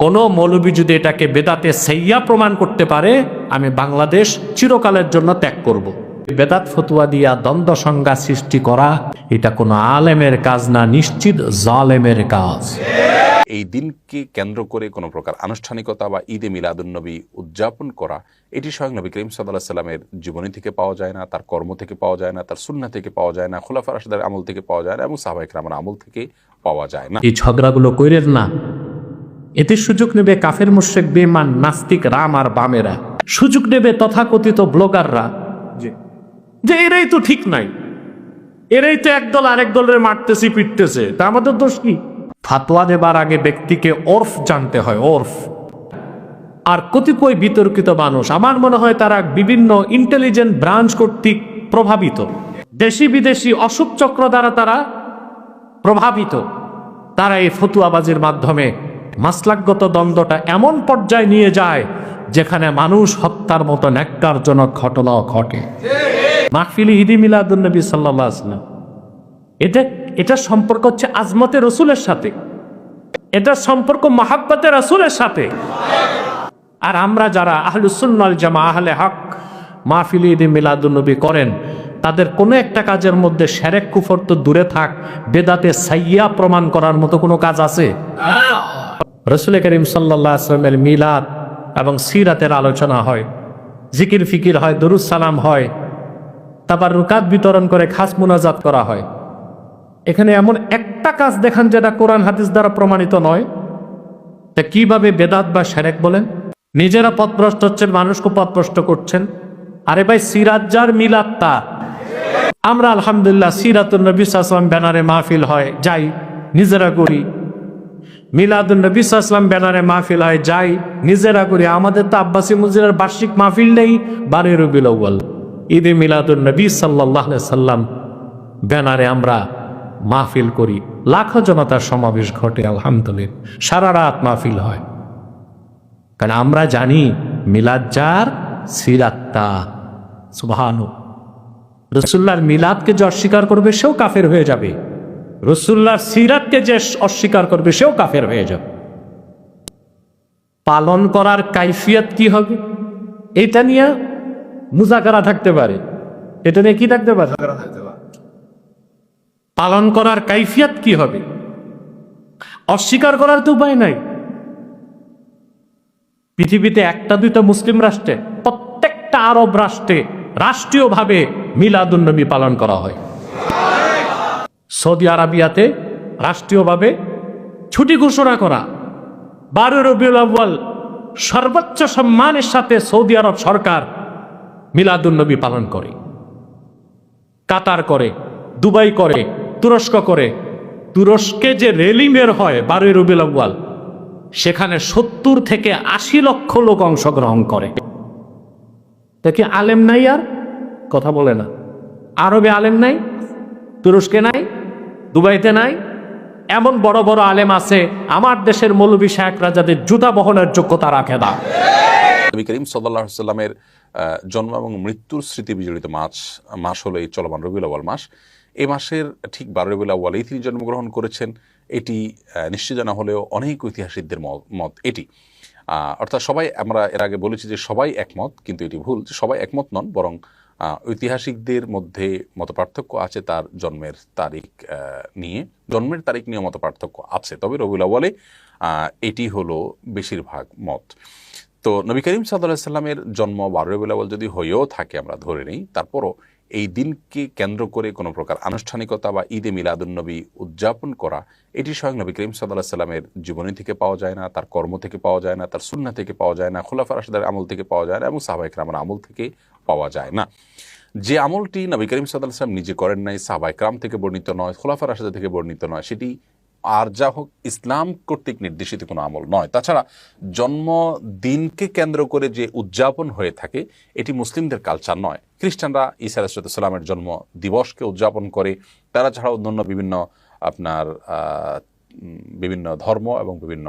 কোনো মৌলবী যদি এটাকে বেদাতে সেইয়া প্রমাণ করতে পারে আমি বাংলাদেশ চিরকালের জন্য ত্যাগ করব। বেদাত ফতুয়া দিয়া দ্বন্দ্ব সংজ্ঞা সৃষ্টি করা এটা কোনো আলেমের কাজ না নিশ্চিত জালেমের কাজ এই দিনকে কেন্দ্র করে কোনো প্রকার আনুষ্ঠানিকতা বা ঈদে মিলাদুন্নবী উদযাপন করা এটি স্বয়ং নবী করিম সাল্লাহ সাল্লামের জীবনী থেকে পাওয়া যায় না তার কর্ম থেকে পাওয়া যায় না তার সুন্না থেকে পাওয়া যায় না খোলাফা রাশিদের আমল থেকে পাওয়া যায় না এবং সাহবাহিক রামার আমল থেকে পাওয়া যায় না এই ঝগড়াগুলো কইরেন না এতে সুযোগ নেবে কাফের মুশেক বেমান নাস্তিক রাম আর বামেরা। সুযোগ নেবে তথাকথিত ব্লগাররা। যে এরাই তো ঠিক নাই। এরাই তো একদল আরেক দলের মারতেছি পিটতেছে। তা আমাদের দোষ কি? ফাতোয়া দেবার আগে ব্যক্তিকে ওরফ জানতে হয় ওরফ। আর কতিপয় বিতর্কিত মানুষ আমার মনে হয় তারা বিভিন্ন ইন্টেলিজেন্ট ব্রাঞ্চ কর্তৃক প্রভাবিত। দেশি বিদেশি অশুভ চক্র দ্বারা তারা প্রভাবিত। তারা এই ফতুয়াবাজির মাধ্যমে মাসলাকগত দ্বন্দ্বটা এমন পর্যায়ে নিয়ে যায় যেখানে মানুষ হত্যার মতো ন্যাক্কারজনক ঘটনাও ঘটে। মাহফিলি ইদি মিলাদুন্নবী সাল্লাহ আসলাম এটা এটা সম্পর্ক হচ্ছে আজমতে রসুলের সাথে। এটা সম্পর্ক মহাব্বতে রসুলের সাথে। আর আমরা যারা আহলুসুন্নাল জামা আহলে হক মাহফিল ঈদ মিলাদুন্নবী করেন, তাদের কোনো একটা কাজের মধ্যে সেরেক কুফর তো দূরে থাক, বেদাতে সাইয়া প্রমাণ করার মতো কোনো কাজ আছে? রসুল করিম সাল্লাহ আসলামের মিলাদ এবং সিরাতের আলোচনা হয়, জিকির ফিকির হয়, দরুদ সালাম হয় তারপর রুকাত বিতরণ করে খাস মুনাজাত করা হয়। এখানে এমন একটা কাজ দেখান যেটা কোরআন হাদিস দ্বারা প্রমাণিত নয়। তা কীভাবে বেদাত বা সেরেক বলেন? নিজেরা পথভ্রষ্ট হচ্ছেন, মানুষকে পথভ্রষ্ট করছেন। আরে ভাই সিরাজ্জার মিলাদ তা। আমরা আলহামদুলিল্লাহ সিরাতুল নবী সাল্লাম ব্যানারে মাহফিল হয়, যাই, নিজেরা করি। মিলাদুল নবী সাল্লাম ব্যানারে মাহফিল হয়, যাই নিজেরা করি। আমাদের তো আব্বাসী মসজিদের বার্ষিক মাহফিল নেই বারে রবিল আউ্বাল ঈদে মিলাদুল নবী সাল্লাহ সাল্লাম ব্যানারে আমরা মাহফিল করি। লাখো জনতার সমাবেশ ঘটে, আলহামদুলিল্লাহ। সারা রাত মাহফিল হয়। কারণ আমরা জানি মিলাজ্জার সিরাত্তা সুবহানু রসুল্লাহর মিলাদকে যে অস্বীকার করবে, সেও কাফের হয়ে যাবে। রসুল্লাহর সিরাতকে যে অস্বীকার করবে সেও কাফের হয়ে যাবে। পালন করার কাইফিয়াত কি হবে? এটা নিয়ে মুজাকারা থাকতে পারে। এটা নিয়ে কি থাকতে পারে? পালন করার কাইফিয়াত কি হবে? অস্বীকার করার তো উপায় নাই। পৃথিবীতে একটা দুইটা মুসলিম রাষ্ট্রে প্রত্যেকটা আরব রাষ্ট্রে রাষ্ট্রীয়ভাবে মিলাদুন্নবী পালন করা হয়। সৌদি আরাবিয়াতে রাষ্ট্রীয়ভাবে ছুটি ঘোষণা করা। বারো রবিউল আউ্বাল সর্বোচ্চ সম্মানের সাথে সৌদি আরব সরকার মিলাদুন্নবী পালন করে। কাতার করে, দুবাই করে, তুরস্ক করে। তুরস্কে যে রেলি বের হয় বারোই রবিউল আউ্বাল সেখানে সত্তর থেকে আশি লক্ষ লোক অংশগ্রহণ করে। দেখি আলেম নাই আর? কথা বলে না। আরবে আলেম নাই? তুরস্কে নাই? দুবাইতে নাই, এমন বড় বড় আলেম আছে, আমার দেশের মৌলবী শায়করা যাদের জুতা বহনের যোগ্যতা রাখে না। করিম সাল্লামের জন্ম এবং মৃত্যুর স্মৃতি বিজড়িত মাস মাস হলো এই চলমান রবিউল আউ্বাল মাস। এই মাসের ঠিক বারো রবিউল আউ্বালেই তিনি জন্মগ্রহণ করেছেন। এটি নিশ্চিত জানা হলেও অনেক ঐতিহাসিকদের মত এটি। অর্থাৎ সবাই, আমরা এর আগে বলেছি যে সবাই একমত, কিন্তু এটি ভুল সবাই একমত নন, বরং ঐতিহাসিকদের মধ্যে মত পার্থক্য আছে তার জন্মের তারিখ নিয়ে। জন্মের তারিখ নিয়ে মত পার্থক্য আছে। তবে রবিউল আহ, এটি হলো বেশিরভাগ মত। তো নবী করিম সাল্লাহ সাল্লামের জন্ম বারো রবিউল আউ্বাল যদি হয়েও থাকে আমরা ধরে নিই। তারপরও এই দিনকে কেন্দ্র করে কোনো প্রকার আনুষ্ঠানিকতা বা ঈদে মিলাদুন্নবী উদযাপন করা এটি স্বয়ং নবী করিম সাল্লাহ সাল্লামের জীবনী থেকে পাওয়া যায় না তার কর্ম থেকে পাওয়া যায় না তার সুন্না থেকে পাওয়া যায় না খোলাফা রাশিদের আমল থেকে পাওয়া যায় না এবং সাহবাইক রামার আমল থেকে পাওয়া যায় না। যে আমলটি নবী করিম সাল্লাম নিজে করেন নাই সাহবাইক রাম থেকে বর্ণিত নয় খোলাফার রাশিদা থেকে বর্ণিত নয়, সেটি আর যা হোক ইসলাম কর্তৃক নির্দেশিত কোনো আমল নয়। তাছাড়া জন্মদিনকে কেন্দ্র করে যে উদযাপন হয়ে থাকে, এটি মুসলিমদের কালচার নয়। খ্রিস্টানরা ঈসা আলাইসালামের জন্ম দিবসকে উদযাপন করে, তারা ছাড়া অন্যান্য বিভিন্ন আপনার বিভিন্ন ধর্ম এবং বিভিন্ন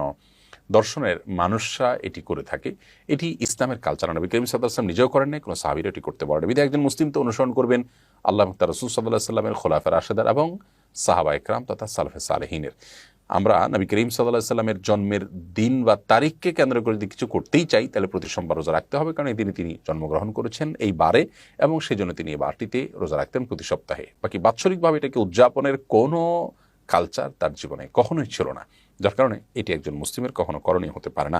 দর্শনের মানুষরা এটি করে থাকে। এটি ইসলামের কালচার নবী করিম সাল্লাম নিজেও করেন নাই, কোনো সাহাবির এটি করতে পারেন। বিধে একজন মুসলিম তো অনুসরণ করবেন আল্লাহ তার রসুল সাল্লাহ সাল্লামের খোলাফের আশেদার এবং সাহাবা একরাম তথা সালফে সালেহিনের। আমরা নবী করিম সাল্লাহ সাল্লামের জন্মের দিন বা তারিখকে কেন্দ্র করে যদি কিছু করতেই চাই, তাহলে প্রতি সোমবার রোজা রাখতে হবে, কারণ এই দিনে তিনি জন্মগ্রহণ করেছেন এই বারে এবং সেই জন্য তিনি এই বারটিতে রোজা রাখতেন প্রতি সপ্তাহে। বাকি বাৎসরিকভাবে এটাকে উদযাপনের কোনো কালচার তার জীবনে কখনোই ছিল না। যার কারণে এটি একজন মুসলিমের কখনো করণীয় হতে পারে না।